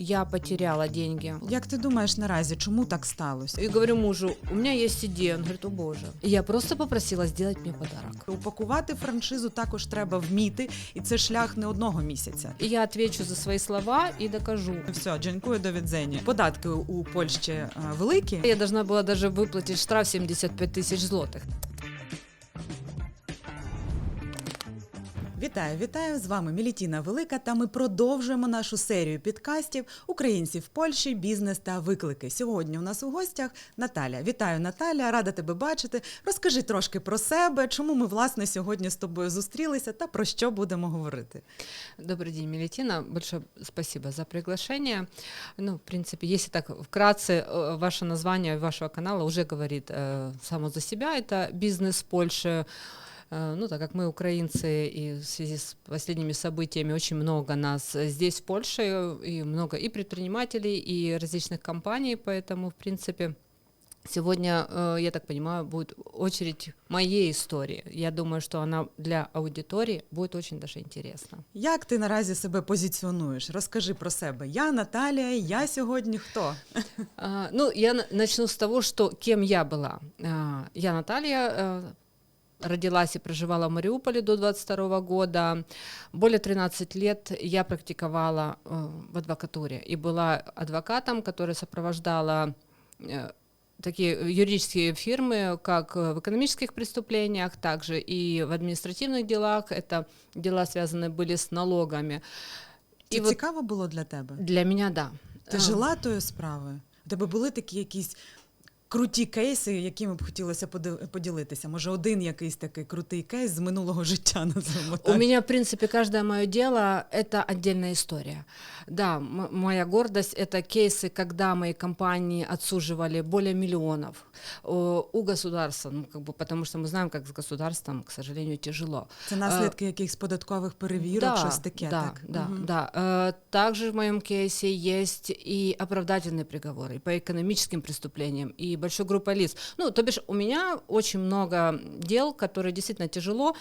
я потеряла деньги. Як ти думаєш наразі, чому так сталося? И говорю мужу, у меня есть идея. Он говорит, о боже. И я просто попросила сделать мне подарок. Упакувати франшизу також треба вміти, і це шлях не одного місяця. И я отвечу за свои слова и докажу. Все, дякую до відзення. Податки у Польщі е, великі. Я должна была даже выплатить штраф 75 тысяч злотых. Вітаю, вітаю! З вами Мілітіна Велика. Та ми продовжуємо нашу серію підкастів Українці в Польщі, бізнес та виклики. Сьогодні у нас у гостях Наталя. Вітаю, Наталя, рада тебе бачити. Розкажи трошки про себе, чому ми власне сьогодні з тобою зустрілися та про що будемо говорити. Добрый день, Мелитина. Большое спасибо за приглашение. Ну, в принципе, если так вкратце, э, ваше название вашего канала уже говорит э, само за себя. Это бизнес Польши. Э, Ну, так как мы украинцы, и в связи с последними событиями очень много нас здесь, в Польше, и много и предпринимателей, и различных компаний, поэтому, в принципе, Сегодня, э, я так понимаю, будет очередь моей истории. Я думаю, что она для аудитории будет очень даже интересна. Як ти наразі себе позиціонуєш? Розкажи про себе. Я Наталія, я сьогодні хто? А, Ну, я на- начну с того, что кем я была. А, Я Наталья, э, родилась и проживала в Мариуполе до 22 года. Более 13 лет я практиковала э, в адвокатуре и была адвокатом, которая сопровождала э, такие юридические фирмы, как э, в экономических преступлениях, также и в административных делах. Это дела связанные были с налогами. Це И вот цікаво було для тебе? для меня да. Ти А, жила тою справою? У тебе були такі якісь круті кейси, якими б хотілося поди- поділитися? Може, один якийсь такий крутий кейс з минулого життя називаємо У так? меня, в принципе, каждое мое дело – это отдельная история. Да, м- моя гордость – это кейсы, когда мои компании отсуживали более миллионов О, у государства, ну, как бы, потому что мы знаем, как с государством, к сожалению, тяжело. Це наслідки якихось податкових перевірок, щось таке, да, так? Да, Мгм. да. Э, Также в моем кейсе есть и оправдательные приговоры по экономическим преступлениям, и большой группой лиц. Ну, то бишь, у меня очень много дел, которые действительно тяжело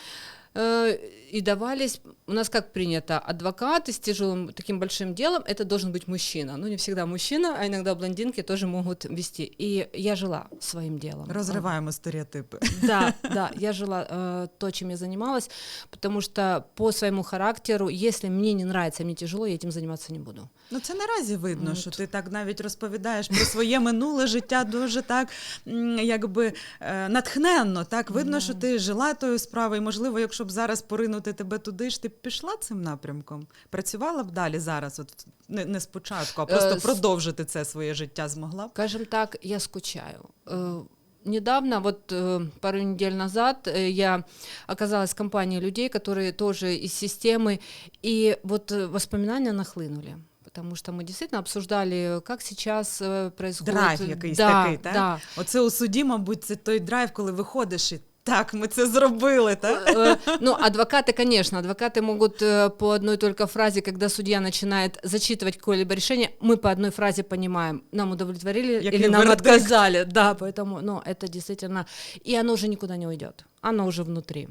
и давались, у нас как принято, адвокаты с тяжелым таким большим делом, это должен быть мужчина. Ну, не всегда мужчина, а иногда блондинки тоже могут вести. И я жила своим делом. Розриваємо стереотипи. Да, да, я жила э, то, чем я занималась, потому что по своему характеру, если мне не нравится, мне тяжело, я этим заниматься не буду. Ну це наразі видно, От. що ти так навіть розповідаєш про своє минуле життя дуже так, м, якби е, натхненно. Так видно, Да. що ти жила тою справою. І, можливо, якщо б зараз поринути тебе туди ж, ти б пішла цим напрямком, працювала б далі зараз, от не, не спочатку, а просто Е, с- продовжити це своє життя змогла б. Скажем так, я скучаю. Э, Недавно, вот э, пару недель назад, э, я оказалась в компании людей, которые тоже из системы, и вот э, воспоминания нахлынули. Потому что мы действительно обсуждали, как сейчас э, происходит. Драйв якийсь да, такий, так? Да, Оце у суді, мабуть, це той драйв, коли виходиш і так, ми це зробили, так? Э, Ну, адвокаты, конечно, адвокаты могут э, по одной только фразе, когда судья начинает зачитывать какое-либо решение, мы по одной фразе понимаем, нам удовлетворили Який или нам вердикт. отказали. Да, поэтому, ну, это действительно... И оно уже никуда не уйдет. Оно уже внутри.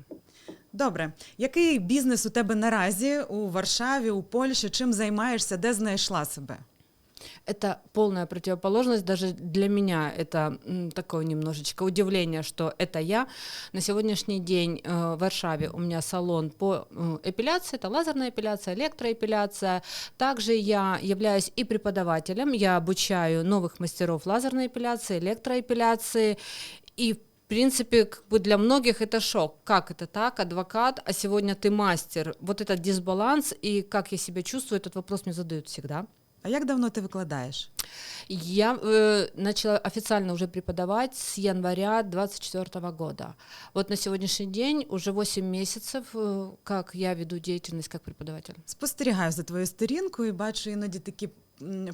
Добре, який бізнес у тебе наразі у Варшаві, у Польщі? Чим займаєшся, де знайшла себе? Это полная противоположность. Даже для меня это такое немножечко удивление, что это я. На сегодняшний день э, в Варшаве у меня салон по э, эпиляции. Это лазерная эпиляция, электроэпиляция. Также я являюсь и преподавателем. Я обучаю новых мастеров лазерной эпиляции, электроэпиляции. И в принципе, как бы для многих это шок. Как это так, адвокат, а сегодня ты мастер. Вот этот дисбаланс и как я себя чувствую, этот вопрос мне задают всегда. А як давно ти викладаєш? Я э, начала официально уже преподавать с января 24 года. Вот на сегодняшний день уже 8 месяцев, э, как я веду деятельность как преподаватель. Спостерігаю за твою сторінкою і бачу іноді такі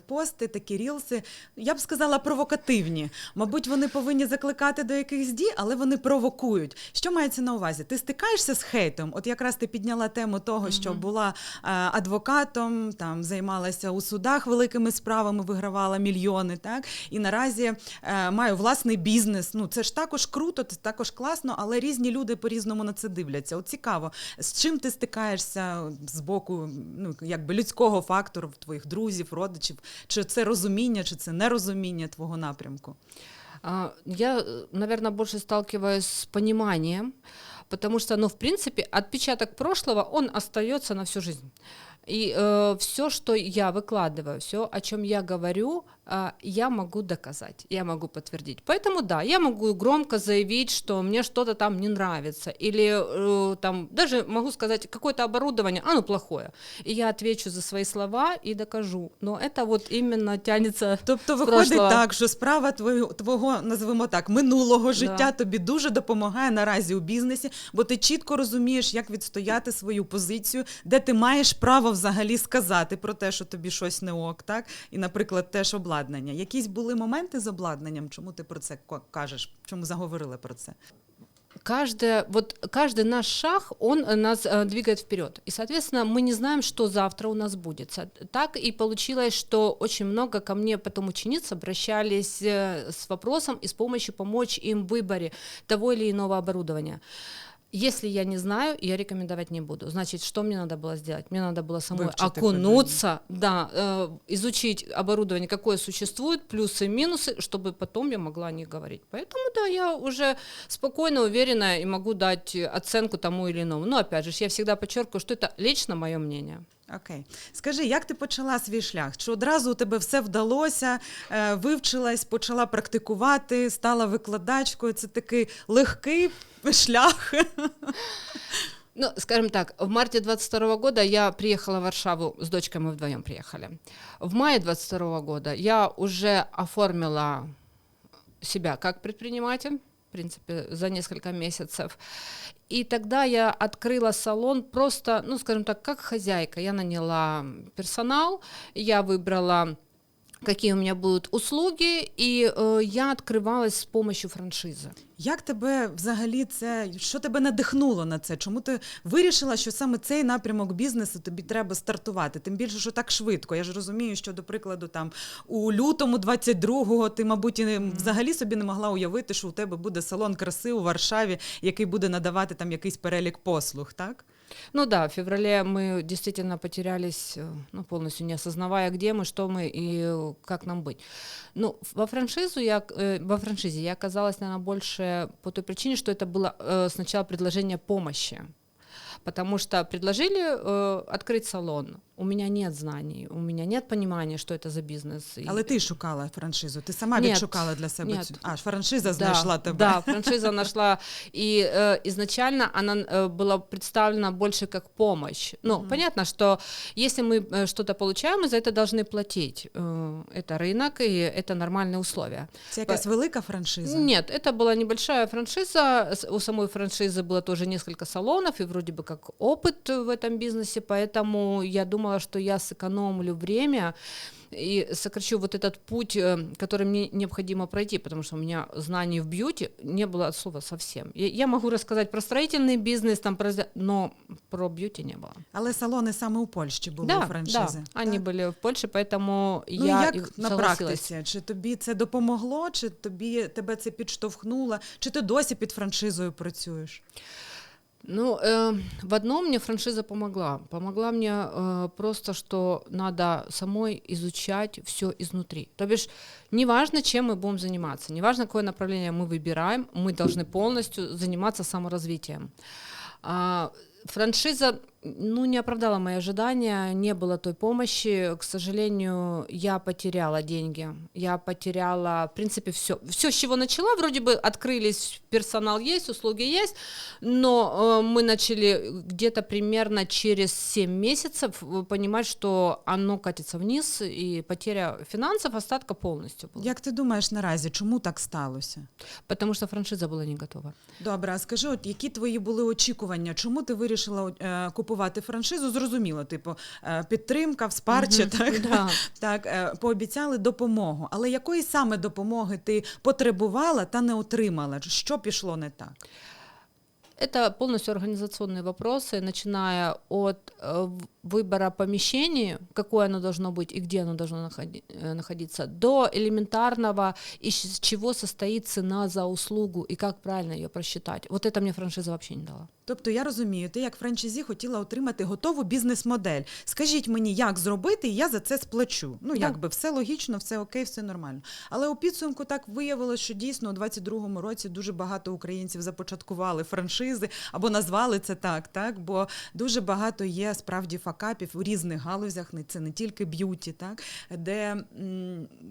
пости, такі рілси. Я б сказала провокативні. Мабуть, вони повинні закликати до якихось дій, але вони провокують. Що мається на увазі? Ти стикаєшся з хейтом? От якраз ти підняла тему того, що була е, адвокатом, там займалася у судах великими справами, вигравала мільйони. Так і наразі е, маю власний бізнес. Ну це ж також круто, це також класно, але різні люди по-різному на це дивляться. От цікаво, з чим ти стикаєшся з боку ну, якби людського фактору в твоїх друзів, родичів? Правда? Чи, це розуміння, чи це нерозуміння твого напрямку? Я, наверное, больше сталкиваюсь с пониманием, потому что, ну, в принципе, отпечаток прошлого, он остается на всю жизнь. И все, что я выкладываю, все, о чем я говорю, я могу доказать, я могу подтвердить. Поэтому да, я могу громко заявить, что мне что-то там не нравится, или э, там даже могу сказать какое-то оборудование, оно плохое, и я отвечу за свои слова и докажу. Но это вот именно тянется Тобто з виходить прошлого. так, що справа твого, твого називаємо так, минулого життя Да. тобі дуже допомагає наразі у бізнесі, бо ти чітко розумієш, як відстояти свою позицію, де ти маєш право взагалі сказати про те, що тобі щось не ок, так? І, наприклад, теж обладнання. Якісь були моменти з обладнанням? Чому ти про це ко- кажеш? Чому заговорили про це? каждое, вот каждый наш шаг, он э, нас э, двигает вперед. И, соответственно, мы не знаем, что завтра у нас будет. Со- Так и получилось, что очень много ко мне потом учениц обращались э, с вопросом и с помощью помочь им в выборе того или иного оборудования. Если я не знаю, я рекомендовать не буду. Значит, что мне надо было сделать? Мне надо было самой Вывчить окунуться, да, э, изучить оборудование, какое существует, плюсы и минусы, чтобы потом я могла о них говорить. Поэтому, да, я уже спокойно, уверенно и могу дать оценку тому или иному. Но, опять же, я всегда подчеркиваю, что это лично мое мнение. Окей, скажи, як ти почала свій шлях? Чи одразу у тебе все вдалося, е, вивчилась, почала практикувати, стала викладачкою? Це такий легкий шлях. Ну, скажем так, в марте 22 года я приехала в Варшаву, с дочкой мы вдвоем приехали. В мае 22 года я уже оформила себя как предприниматель, принципе, за несколько месяцев. И тогда я открыла салон просто, ну, скажем так, как хозяйка. Я наняла персонал, я выбрала какие у меня будут услуги, и э, я открывалась с помощью франшизы. Як тебе взагалі це, що тебе надихнуло на це? Чому ти вирішила, що саме цей напрямок бізнесу тобі треба стартувати? Тим більше, що так швидко. Я ж розумію, що, до прикладу, там у лютому 22-го ти, мабуть, і не, взагалі собі не могла уявити, що у тебе буде салон краси у Варшаві, який буде надавати там якийсь перелік послуг, так? Ну да, в феврале мы действительно потерялись, э, ну, полностью не осознавая, где мы, что мы и э, как нам быть. Ну, во франшизу я, э, во франшизе я оказалась, наверное, больше по той причине, что это было э, сначала предложение помощи. Потому что предложили э, открыть салон. У меня нет знаний, у меня нет понимания, что это за бизнес. И- Але ти шукала франшизу, ти сама Ні, відшукала для себе ні. цю. А, франшиза Да, знайшла тебе. Да, франшиза нашла. И э, изначально она э, была представлена больше как помощь. Ну, понятно, что если мы э, что-то получаем, мы за это должны платить. Э, это рынок, и это нормальные условия. Це якась велика франшиза? Нет, это была небольшая франшиза. С- У самой франшизы было тоже несколько салонов, и вроде бы как опыт в этом бизнесе, поэтому я думала, что я сэкономлю время и сокращу вот этот путь, э, который мне необходимо пройти, потому что у меня знаний в бьюти не было от слова совсем. Я, я могу рассказать про строительный бизнес, там, про, но про бьюти не было. Але салони саме у Польщі були у да, франшизи. да, они так? были в Польше, поэтому Ну я як и на согласилась. практиці? Чи тобі це допомогло, чи тобі тебе це підштовхнуло, чи ти досі під франшизою працюєш? Ну, э, в одном мне франшиза помогла. Помогла мне э, просто, что надо самой изучать все изнутри. То бишь, неважно, чем мы будем заниматься, неважно, какое направление мы выбираем, мы должны полностью заниматься саморазвитием. А, франшиза, ну, не оправдала мои ожидания, не было той помощи. К сожалению, я потеряла деньги. Я потеряла, в принципе, все. Все, с чего начала, вроде бы открылись, персонал есть, услуги есть, но э, мы начали где-то примерно через 7 месяцев э, понимать, что оно катится вниз, и потеря финансов остатка полностью была. Як ти думаєш наразі, чому так сталося? Потому что франшиза была не готова. Добре, а скажи, от які твої були очікування? Чому ти вирішила е, купувати Франшизу? Зрозуміло, типу, підтримка підтримка, вспарче, так? Да. Так, е, пообіцяли допомогу. Але якої саме допомоги ти потребувала та не отримала? Що пішло не так? Это полностью организационные вопросы, начиная от э, в- выбора помещения, какое оно должно быть и где оно должно находи- э, находиться, до элементарного, из чего состоит цена за услугу и как правильно ее просчитать. Вот это мне франшиза вообще не дала. Тобто я розумію, ти як франчайзі хотіла отримати готову бізнес-модель. Скажіть мені, як зробити, і я за це сплачу. Ну, Да. якби все логічно, все окей, все нормально. Але у підсумку так виявилося, що дійсно у 22-му році дуже багато українців започаткували франшизи або назвали це так, так? Бо дуже багато є справді факапів у різних галузях, не- це не тільки б'юті, так? де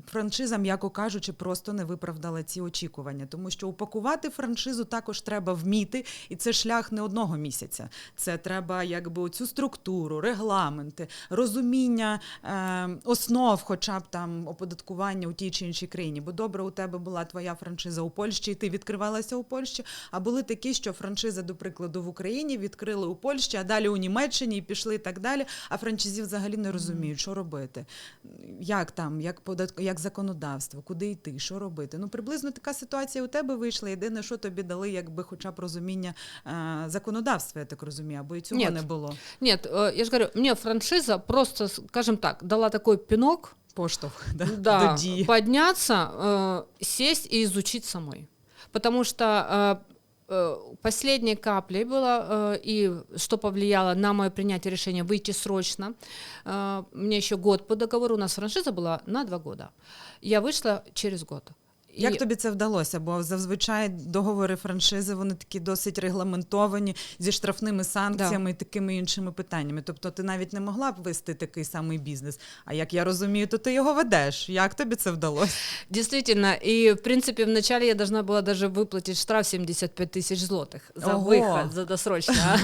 франшиза, м'яко кажучи, просто не виправдала ці очікування. Тому що упакувати франшизу також треба вміти, і це шлях не одного місяця. Це треба якби цю структуру, регламенти, розуміння е, основ, хоча б там оподаткування у тій чи іншій країні. Бо добре, у тебе була твоя франшиза у Польщі, і ти відкривалася у Польщі. А були такі, що франшиза, до прикладу, в Україні відкрили у Польщі, а далі у Німеччині і пішли і так далі. А франшизі взагалі не розуміють, що робити, як там, як податк, як законодавство, куди йти, що робити. Ну приблизно така ситуація у тебе вийшла. Єдине, що тобі дали, якби хоча б розуміння е, законодавства, я так розумію, або і цього Ні. не було. Нет, э, я же говорю, мне франшиза просто, скажем так, дала такой пинок, Поштовх да, да, до дії. подняться, э, сесть и изучить самой. Потому что э, э, последней каплей было, э, и что повлияло на мое принятие решения выйти срочно. Э, мне еще год по договору, у нас франшиза была на два года. Я вышла через год. Як И- тобі це вдалося? Бо зазвичай договори франшизи вони такі досить регламентовані зі штрафними санкціями і такими іншими питаннями. Тобто ти навіть не могла б вести такий самий бізнес. А як я розумію, то ти його ведеш. Як тобі це вдалося? Действительно, и в принципе вначале я должна была даже выплатить штраф 75 тысяч злотых за Ого. выход, за досрочно.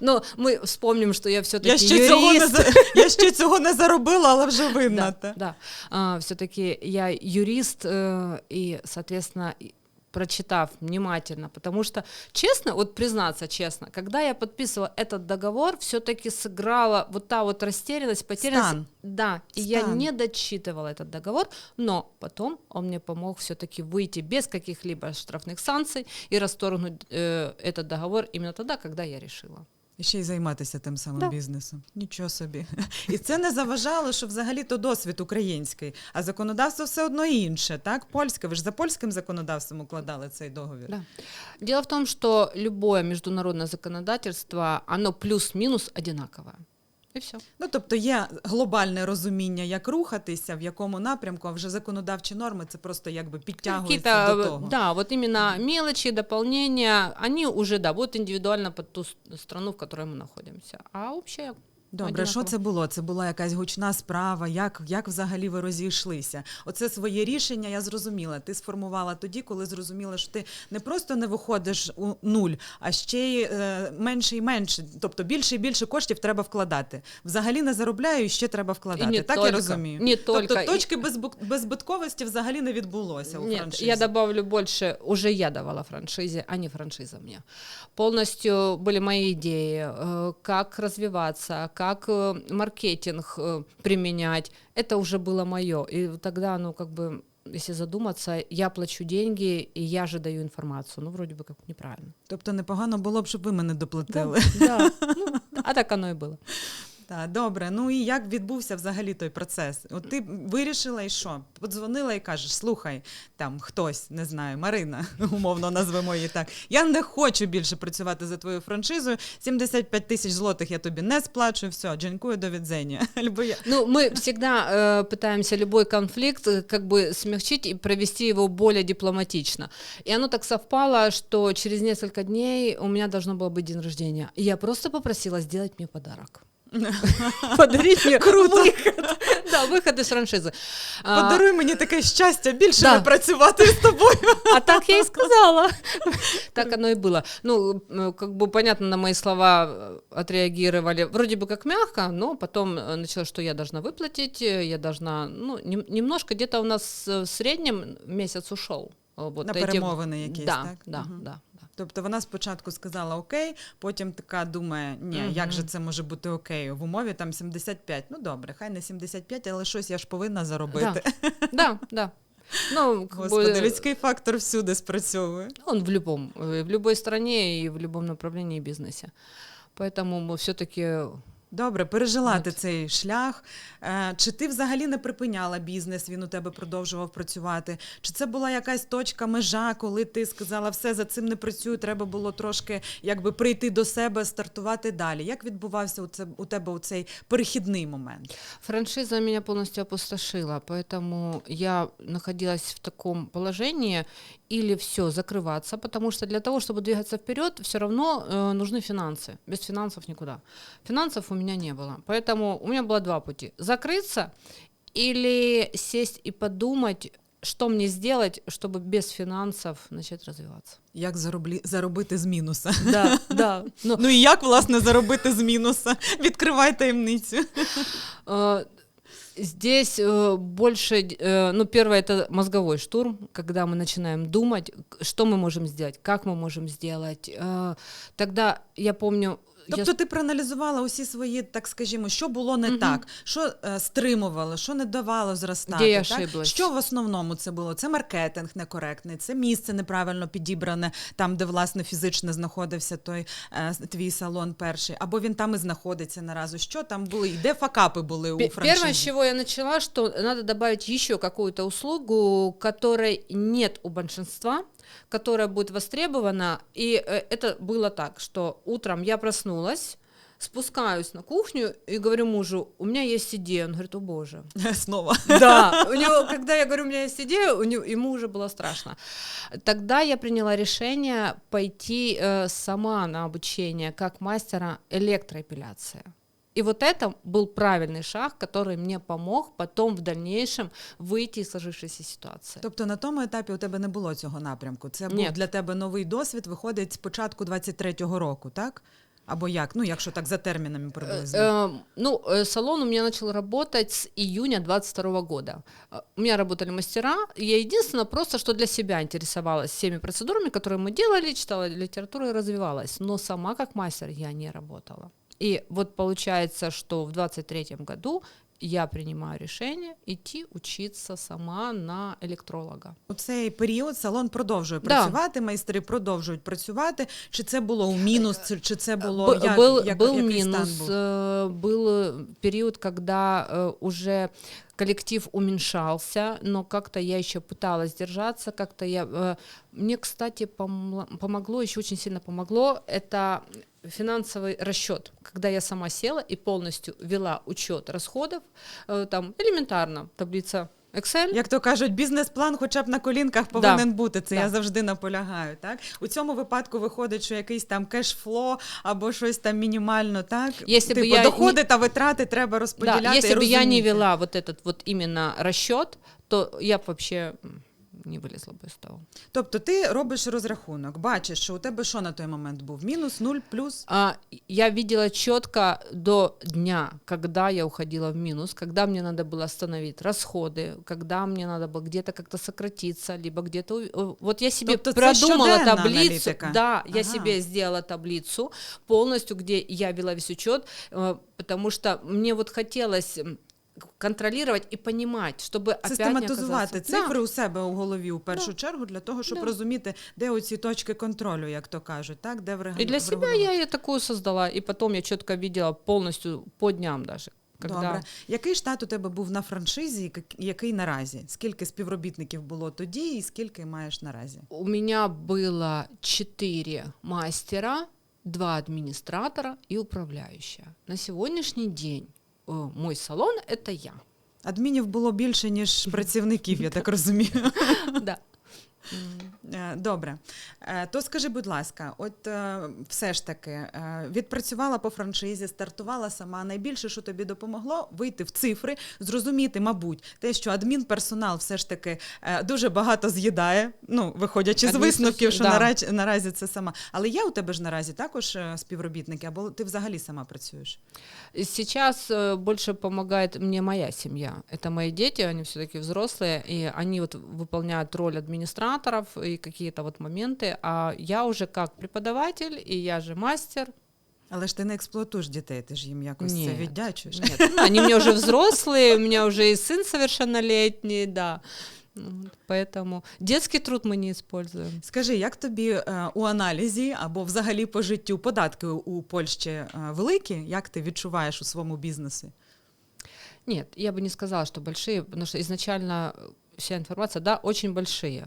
Но мы вспомним, что я все-таки Я ще, цього не, юрист. за- я ще цього не заробила, але вже винна. Да, да. А, все-таки я юрист, э, и, соответственно, прочитав внимательно, потому что, честно, вот признаться честно, когда я подписывала этот договор, все-таки сыграла вот та вот растерянность, потерянность. Стан. Да, и я Стан. не дочитывала этот договор, но потом он мне помог все-таки выйти без каких-либо штрафных санкций и расторгнуть э, этот договор именно тогда, когда я решила. І ще й займатися тим самим Да. бізнесом. Нічого собі. І це не заважало, що взагалі то досвід український, а законодавство все одно інше, так? Польське. Ви ж за польським законодавством укладали цей договір. Да. Дело в том, что любое международное законодательство, оно плюс-минус одинаковое. И все. Ну, тобто є глобальне розуміння, як рухатися, в якому напрямку, а вже законодавчі норми це просто якби підтягується до того. да, вот именно мелочи, дополнения, они уже, да, вот индивидуально под ту страну, в которой мы находимся. А общее Добре, що це було? Це була якась гучна справа. Як, як взагалі ви розійшлися? Оце своє рішення я зрозуміла. Ти сформувала тоді, коли зрозуміла, що ти не просто не виходиш у нуль, а ще й е, менше і менше. Тобто більше і більше коштів треба вкладати. Взагалі не заробляю, і ще треба вкладати. не так я розумію. не тобто тільки. Точки беззбитковості взагалі не відбулося у Нет, франшизі. я добавлю больше, уже я давала франшизе, а не франшиза мне. Полностью были мои идеи, э, как развиваться, как э, маркетинг э, применять. Это уже было мое. И тогда, ну, как бы, если задуматься, я плачу деньги, и я же даю информацию. Ну, вроде бы как неправильно. Тобто непогано було б, щоб ви мене доплатили. Да, ну, а так оно и было. Так, добре. Ну і як відбувся взагалі той процес? От ти вирішила і що? Подзвонила і кажеш: слухай, там хтось, не знаю, Марина, умовно назвемо її так. Я не хочу більше працювати за твою франшизою. 75 тисяч злотих я тобі не сплачу. Все, дженькую до відзення. Або я Ну, мы всегда э, пытаемся любой конфликт э, как бы смягчить и провести его более дипломатично. И оно так совпало, что через несколько дней у меня должно было быть день рождения. И я просто попросила сделать мне подарок. Подарить мне выход. Да, выход из франшизы. А, подаруй мені таке щастя, більше Да. не працювати з тобою. А так я и сказала. Так оно и было. Ну, м, как бы понятно, на мои слова э, отреагировали вроде бы как мягко, но потом э, началось, что я должна выплатить, э, я должна, ну, нем- немножко где-то у нас э, в среднем месяц ушел. э, Вот На эти- перемовини якісь, да, так? Да, Мгм. да, да. Тобто вона спочатку сказала окей, потім така думає, ні, як же Мгм. це може бути окей? В умові там 75. Ну добре, хай не 75, але щось я ж повинна заробити. Да, да. Ну, как Господи, бы, людський фактор всюди спрацьовує. он в любом, э, в любой стране и в любом направлении бизнесе. Поэтому мы все-таки Добре, пережила От. ти цей шлях. Е, Чи ти взагалі не припиняла бізнес? Він у тебе продовжував працювати? Чи це була якась точка, межа, коли ти сказала, все за цим не працюю, треба було трошки якби прийти до себе, стартувати далі? Як відбувався у, це, у тебе у цей перехідний момент? франшиза меня полностью опустошила, поэтому я находилась в таком положении или все закрываться, потому что для того, чтобы двигаться вперед, все равно э, нужны финансы. Без финансов никуда. Финансов у меня не было, поэтому у меня было два пути: закрыться или сесть и подумать, что мне сделать, чтобы без финансов начать развиваться. Як зароблі, заробити з мінуса? Да, да. Ну, Ну і як власне заробити з мінуса? Відкривай таємницю. Э, Здесь э, больше, э, ну, первое это мозговой штурм, когда мы начинаем думать, к- что мы можем сделать, как мы можем сделать. Э, Тогда я помню, я Тобто ти проаналізувала усі свої, так скажімо, що було не Мгм. так, що е, стримувало, що не давало зростати. Де я так? Що в основному це було? Це маркетинг некоректний, це місце неправильно підібране, там, де власне фізично знаходився той е, твій салон перший, або він там і знаходиться наразі. Що там були? І де факапи були у франшизі? Первое, с чего я начала, что надо добавить еще какую-то услугу, которой нет у большинства, которая будет востребована. И э, это было так, что утром я проснулась, спускаюсь на кухню и говорю мужу, у меня есть идея. Он говорит, о боже. Снова. Да, у него, когда я говорю, у меня есть идея, у него, ему уже было страшно. Тогда я приняла решение пойти э, сама на обучение как мастера электроэпиляции. И вот это был правильный шаг, который мне помог потом в дальнейшем выйти из сложившейся ситуации. Тобто на тому етапі у тебе не було цього напрямку. Це був Ні. для тебе новий досвід, виходить з початку 23-го року, так? Або як? Ну, якщо так за термінами приблизно. Э, ну, э, салон у меня начал работать с июня 22 года. Э, У меня работали мастера. и Я единственное просто, что для себя интересовалась всеми процедурами, которые мы делали, читала литературу и развивалась. Но сама как мастер я не работала. И вот получается, что в 23 году я принимаю решение идти учиться сама на электролога. У цей період салон продовжує Да. працювати, майстри продовжують працювати. Чи це було у мінус, чи- чи це було Б- як, был, як, был який минус, стан був? э, был э, период, когда э, уже коллектив уменьшался, но как-то я еще пыталась держаться, как-то я... э, Мне, кстати, помла- помогло, еще очень сильно помогло, это финансовый расчет, когда я сама села и полностью вела учет расходов, э, там элементарно, таблица Excel, Як то кажуть, бізнес-план, хоча б на колінках повинен бути. Це Да. я завжди наполягаю. Так у цьому випадку виходить, що якийсь там кешфло або щось там мінімально, так Якщо б типу я доходи та витрати треба розподіляти. Да, если і бы я не розуміти. вела вот этот вот именно расчет, то я бы вообще м, не вылезла бы из того. Тобто ти робиш розрахунок, бачиш, що у тебе що на той момент був? Мінус, нуль, плюс. А, я видела четко до дня, когда я уходила в минус, когда мне надо было остановить расходы, когда мне надо было где-то как-то сократиться, либо где-то... Вот я себе Тобто продумала таблицу. аналітика? Да, я Ага. себе сделала таблицу полностью, где я вела весь учет, э, потому что мне вот хотелось м, контролировать и понимать, чтобы опять не Систематизувати оказаться... Да. цифри у себе у голові у першу Да. чергу для того, щоб Да. розуміти, де оці точки контролю, як то кажуть, так де врегулювати. И для себя я ее такую создала, и потом я четко видела полностью по дням даже. Когда... Добре. Який штат у тебе був на франшизі, як- який наразі? Скільки співробітників було тоді, і скільки маєш наразі? У меня было четыре мастера, два администратора и управляющая. На сегодняшний день э, мой салон це я. Адмінів було більше, ніж працівників, я так розумію. Да. Е, Добре. Е, То скажи, будь ласка, от е, все ж таки е, відпрацювала по франшизі, стартувала сама. Найбільше, що тобі допомогло, вийти в цифри, зрозуміти, мабуть, те, що адмінперсонал все ж таки е, дуже багато з'їдає. Ну, виходячи з Адмінперс- висновків, що да. наразі, наразі це сама. Але є у тебе ж наразі також е, співробітники, або ти взагалі сама працюєш? Сейчас э, больше помогает мне моя семья. Это мои дети, они все-таки взрослые, и они вот выполняют роль администраторов и какие-то вот моменты, а я уже как преподаватель, и я же мастер. Але ж ти не експлуатуєш дітей, ти ж їм якось це Ні. віддячуєш. Нет, ну, они у меня уже взрослые, у меня уже и сын совершеннолетний, да. Вот, Поэтому детский труд мы не используем. Скажи, як тобі е, у аналізі або взагалі по життю податки у Польщі е, великі? Як ти відчуваєш у своєму бізнесі? Нет, я бы не сказала, что большие, потому что изначально вся информация, да, очень большие.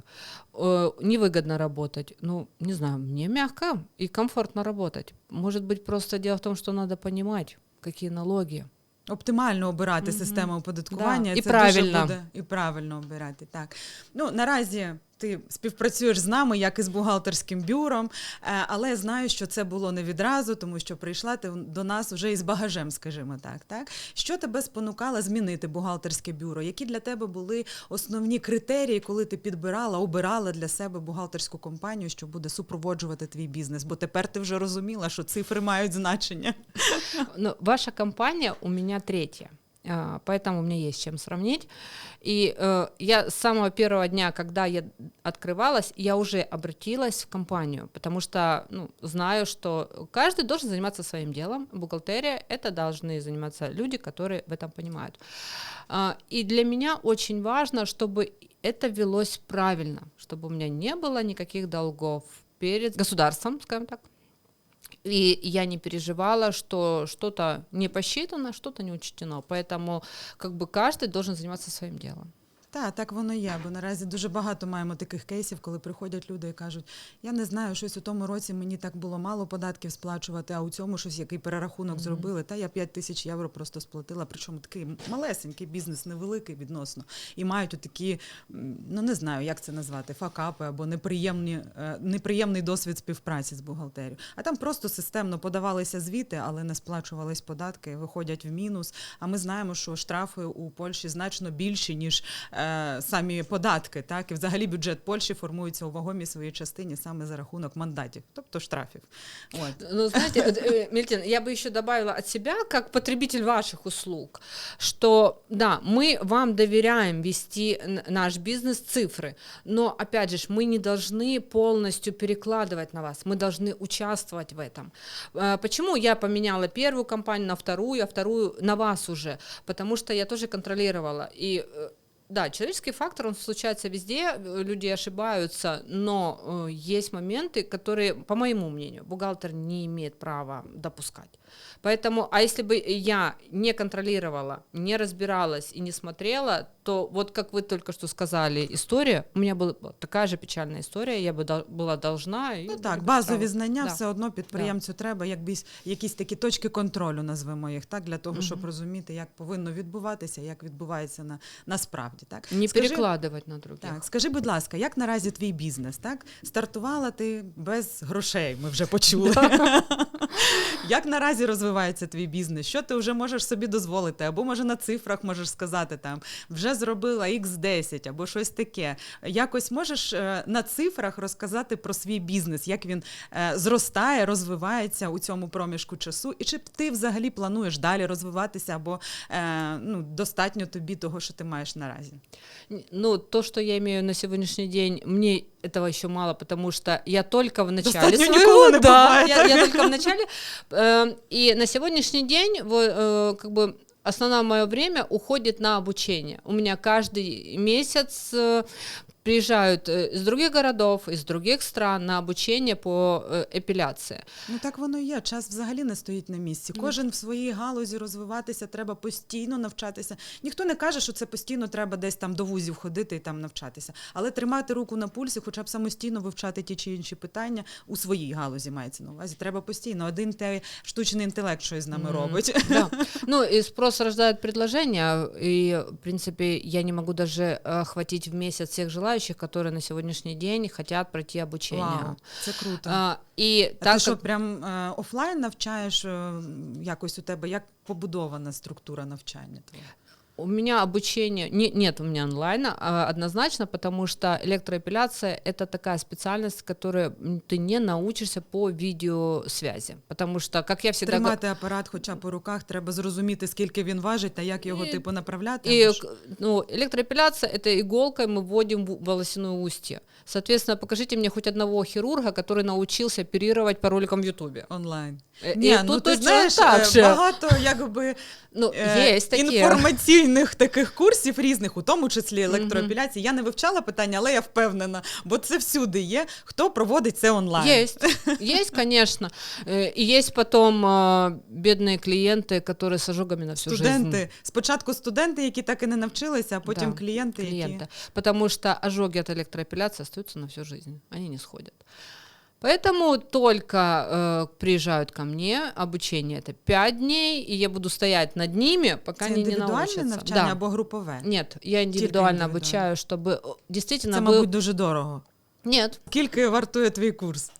Э, Невыгодно работать. Ну, не знаю, мне мягко и комфортно работать. Может быть, просто дело в том, что надо понимать, какие налоги. Оптимально обирати Мгм. систему оподаткування. Да, і це правильно. Дуже буде, і правильно обирати. Так. Ну, наразі ти співпрацюєш з нами, як і з бухгалтерським бюром, е, але знаю, що це було не відразу, тому що прийшла ти до нас вже із багажем, скажімо так. так. Що тебе спонукало змінити бухгалтерське бюро? Які для тебе були основні критерії, коли ти підбирала, обирала для себе бухгалтерську компанію, що буде супроводжувати твій бізнес? Бо тепер ти вже розуміла, що цифри мають значення. Но ваша компания у меня третья. А, Поэтому у меня есть чем сравнить. И э, я с самого первого дня, когда я открывалась, я уже обратилась в компанию, потому что ну, знаю, что каждый должен заниматься своим делом. Бухгалтерия — это должны заниматься люди, которые в этом понимают. А, И для меня очень важно, чтобы это велось правильно, чтобы у меня не было никаких долгов перед государством, скажем так. И я не переживала, что что-то не посчитано, что-то не учтено. Поэтому как бы каждый должен заниматься своим делом. Так, так воно є, бо наразі дуже багато маємо таких кейсів, коли приходять люди і кажуть, я не знаю, щось у тому році мені так було мало податків сплачувати, а у цьому щось який перерахунок зробили. Та я 5 тисяч євро просто сплатила, причому такий малесенький бізнес, невеликий відносно. І мають такі, ну не знаю, як це назвати, факапи або неприємні, е, неприємний досвід співпраці з бухгалтерією. А там просто системно подавалися звіти, але не сплачувались податки, виходять в мінус. А ми знаємо, що штрафи у Польщі значно більші, ніж е, самі податки. Так? І взагалі бюджет Польщі формується у вагомій своїй частині саме за рахунок мандатів, тобто штрафів. От. Ну, знаете, э, э, Мильтин, я бы еще добавила от себя, как потребитель ваших услуг, что да, мы вам доверяем вести н- наш бизнес цифры, но опять же, ж, мы не должны полностью перекладывать на вас, мы должны участвовать в этом. Э, Почему я поменяла первую компанию на вторую, а вторую на вас уже? Потому что я тоже контролировала и э, да, человеческий фактор, он случается везде, э, люди ошибаются, но э, есть моменты, которые, по моему мнению, бухгалтер не имеет права допускать. Поэтому, а если бы я не контролировала, не разбиралась и не смотрела, то вот как вы только что сказали, история, у меня была такая же печальная история, я бы дол- была должна. и Ну было так, бы базові право. знання Да. все одно підприємцю треба, якби якісь такі точки контролю, назвемо їх, так, для того, щоб Мгм. розуміти, як повинно відбуватися, як відбувається на, насправді. Так? Не Скажи- перекладывать на других. Так, скажи, будь ласка, як наразі твій бізнес? Так? Стартувала ти без грошей, ми вже почули. як наразі розвивається твій бізнес? Що ти вже можеш собі дозволити? Або може на цифрах можеш сказати там, вже зробила X10 або щось таке. Якось можеш е, на цифрах розказати про свій бізнес, як він е, зростає, розвивається у цьому проміжку часу, і чи ти взагалі плануєш далі розвиватися, або е, ну, достатньо тобі того, що ти маєш наразі? Ну, то, что я имею на сегодняшний день, мне этого еще мало, потому что я только в начале Достатньо своего, да, я, я только в начале, Э, и на сегодняшний день, э, как бы основное мое время уходит на обучение. У меня каждый месяц э, приезжают э, из других городов, из других стран на обучение по э, эпиляции. Ну так воно і є. Час взагалі не стоїть на місці. Ну. Кожен в своїй галузі розвиватися, треба постійно навчатися. Ніхто не каже, що це постійно треба десь там до вузів ходити і там навчатися. Але тримати руку на пульсі, хоча б самостійно вивчати ті чи інші питання у своїй галузі мається на увазі. Треба постійно. Один той штучний інтелект щось з нами Мгм. робить. Да. Ну, и спрос рождает предложение, и, в принципе, я не могу даже э, охватить в месяц всех желающих, которые на сегодняшний день хотят пройти обучение. Вау, це круто. А, і А так ти що, прям е, офлайн навчаєш е, якось у тебе? Як побудована структура навчання? твоя? У меня обучение, не, нет у меня онлайна а, однозначно, потому что электроэпиляция это такая специальность, которой м, ты не научишься по видеосвязи, потому что, как я всегда говорю, Тримати апарат хоча б по руках, треба зрозуміти, скільки він важить та як його І- типу направляти. И або ж- к- ну, электроэпиляция это иголкой мы вводим в волосяное устье. Соответственно, покажите мне хоть одного хирурга, который научился оперировать по роликам в Ютубе. онлайн. Э, Ні, и ну тут ти точно знаєш, так е, же. багато якби Ну, е, есть такие. інформаційних професійних таких курсів різних, у тому числі електроапіляції. Я не вивчала питання, але я впевнена, бо це всюди є. Хто проводить це онлайн? Есть, есть, конечно. Э, И есть потом э, бедные клиенты, которые с ожогами на всю Студенти, жизнь. спочатку студенти, які так і не навчилися, а потім Да, клієнти, які клиента. Потому что ожоги от электроэпиляции остаются на всю жизнь. Они не сходят. Поэтому только э, приезжают ко мне, обучение это 5 дней, и я буду стоять над ними, пока це они не індивідуальне научатся. навчання Да. або групове. Нет, я индивидуально индивидуально. обучаю, чтобы э, действительно Це, был... мабуть, дуже дорого. Нет, Скільки вартує твій курс?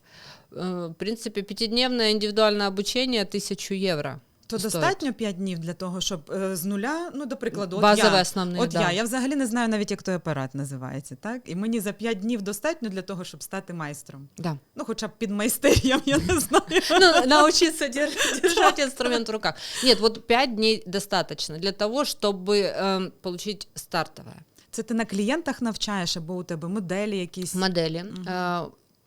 э, в принципе, пятидневное индивидуальное обучение 1000 евро. То стоїть. достатньо 5 днів для того, щоб е, з нуля, ну, до прикладу, от Базовые я, основные, от да. я, я взагалі не знаю навіть, як той апарат називається, так? І мені за 5 днів достатньо для того, щоб стати майстром. Да. Ну, хоча б під майстеріям, я не знаю. Ну, научиться дер- держать инструмент в руках. Нет, вот 5 дней достаточно для того, чтобы эм, получить стартовое. Це ти на клієнтах навчаєш, або у тебе моделі якісь. Модели.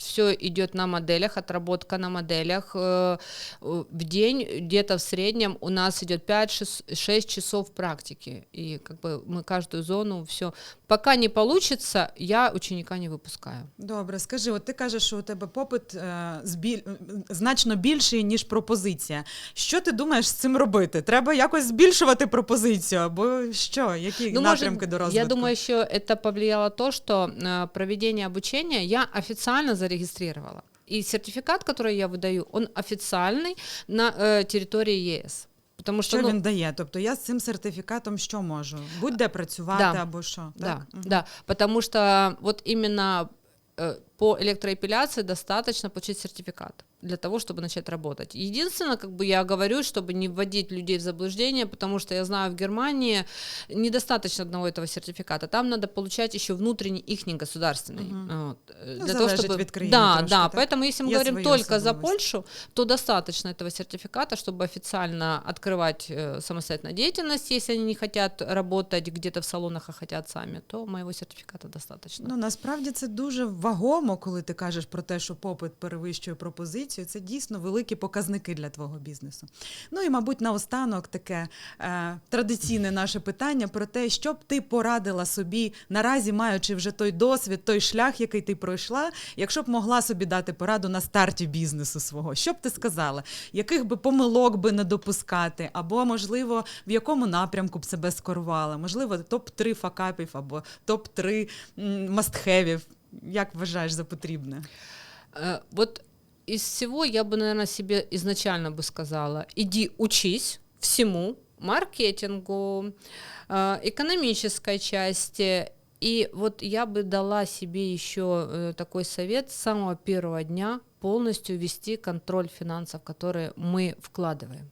все идет на моделях, отработка на моделях. Э, э, В день где-то в среднем у нас идет 5-6 часов практики. И как бы мы каждую зону все. Пока не получится, я ученика не выпускаю. Добре, скажи, от ти кажеш, що у тебе попит е, збіль... е, значно більший, ніж пропозиція. Що ти думаєш з цим робити? Треба якось збільшувати пропозицію, або що? Які Ну, напрямки может, до розвитку? Я думаю, еще это повлияло то, что э, проведение обучения я официально зарегистрировала. И сертификат, который я выдаю, он официальный на э, территории ЕС. Потому что, Що ну, він дає? Тобто я з цим сертифікатом що можу? Будь-де працювати Да. або що? да, Так? Мгм. да, потому что вот именно э, по электроэпиляции достаточно получить сертификат для того, чтобы начать работать. Единственное, как бы я говорю, чтобы не вводить людей в заблуждение, потому что я знаю, в Германии недостаточно одного этого сертификата. Там надо получать еще внутренний их государственный. Мгм. Вот, э, Ну, для того, залежить чтобы... від країни да, трошки, да. так? Поэтому если мы Є говорим свої только за особливості. Польшу, то достаточно этого сертификата, чтобы официально открывать э, самостоятельную деятельность. Если они не хотят работать где-то в салонах, а хотят сами, то моего сертификата достаточно. Ну насправді це дуже вагомо, коли ти кажеш про те, що попит перевищує пропозицію. Це дійсно великі показники для твого бізнесу. Ну і, мабуть, наостанок таке е, традиційне наше питання про те, що б ти порадила собі наразі, маючи вже той досвід, той шлях, який ти пройшла, якщо б могла собі дати пораду на старті бізнесу свого, що б ти сказала? Яких би помилок би не допускати, або можливо в якому напрямку б себе скорувала? Можливо, топ 3 факапів або топ 3 мастхевів. Як вважаєш за потрібне? Э, Вот из всего я бы, наверное, себе изначально бы сказала, иди учись всему, маркетингу, э, экономической части. И вот я бы дала себе еще э, такой совет с самого первого дня полностью вести контроль финансов, которые мы вкладываем.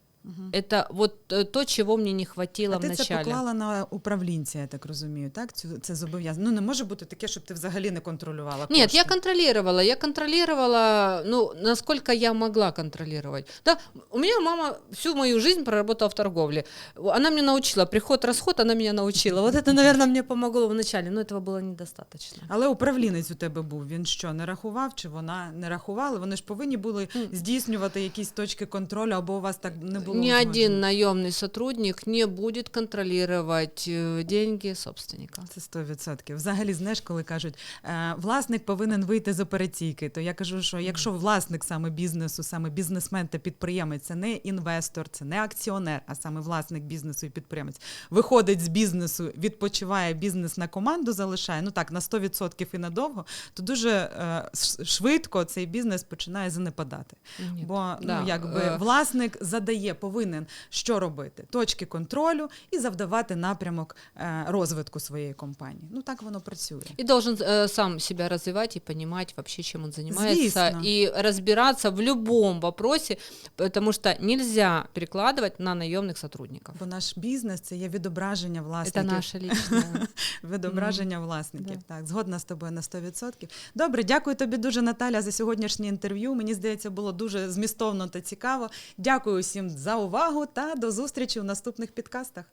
Это вот э, то, чего мне не хватило А в ти це начале. поклала на управлінця, я так розумію, так? Цю це зобов'язання. Ну не може бути таке, щоб ти взагалі не контролювала. Нет, кошти. я контролировала, я контролировала, ну, насколько я могла контролировать. Да, у меня мама всю мою жизнь проработала в торговле. Она меня научила, приход-расход, она меня научила. Вот это, наверное, мне помогло в начале, но этого было недостаточно. Але управлінець у тебе був. Він що не рахував, чи вона не рахувала? Вони ж повинні були М. здійснювати якісь точки контролю, або у вас так не було. Ни узгоджено? один наемный сотрудник не будет контролировать э, деньги собственника. Це 100%. Взагалі, знаєш, коли кажуть, е, власник повинен вийти з операційки, то я кажу, що якщо власник саме бізнесу, саме бізнесмен та підприємець, це не інвестор, це не акціонер, а саме власник бізнесу і підприємець, виходить з бізнесу, відпочиває бізнес на команду, залишає, ну так, на 100% і надовго, то дуже е, швидко цей бізнес починає занепадати. Нет. Бо Да, ну, якби е, власник задає, повинен що робити? Точки контролю і завдавати напрямок е, розвитку своєї компанії. Ну так воно працює. И должен э, сам себя развивать и понимать вообще, чем он занимается, Звісно. и разбираться в любом вопросе, потому что нельзя перекладывать на наемных сотрудников. Бо наш бізнес це є відображення Это власників. наше личное. Відображення власників. Так, згодна з тобою на 100%. Добре, дякую тобі дуже, Наталя, за сьогоднішнє інтерв'ю. Мені здається, було дуже змістовно та цікаво. Дякую усім за увагу та до зустрічі в наступних підкастах.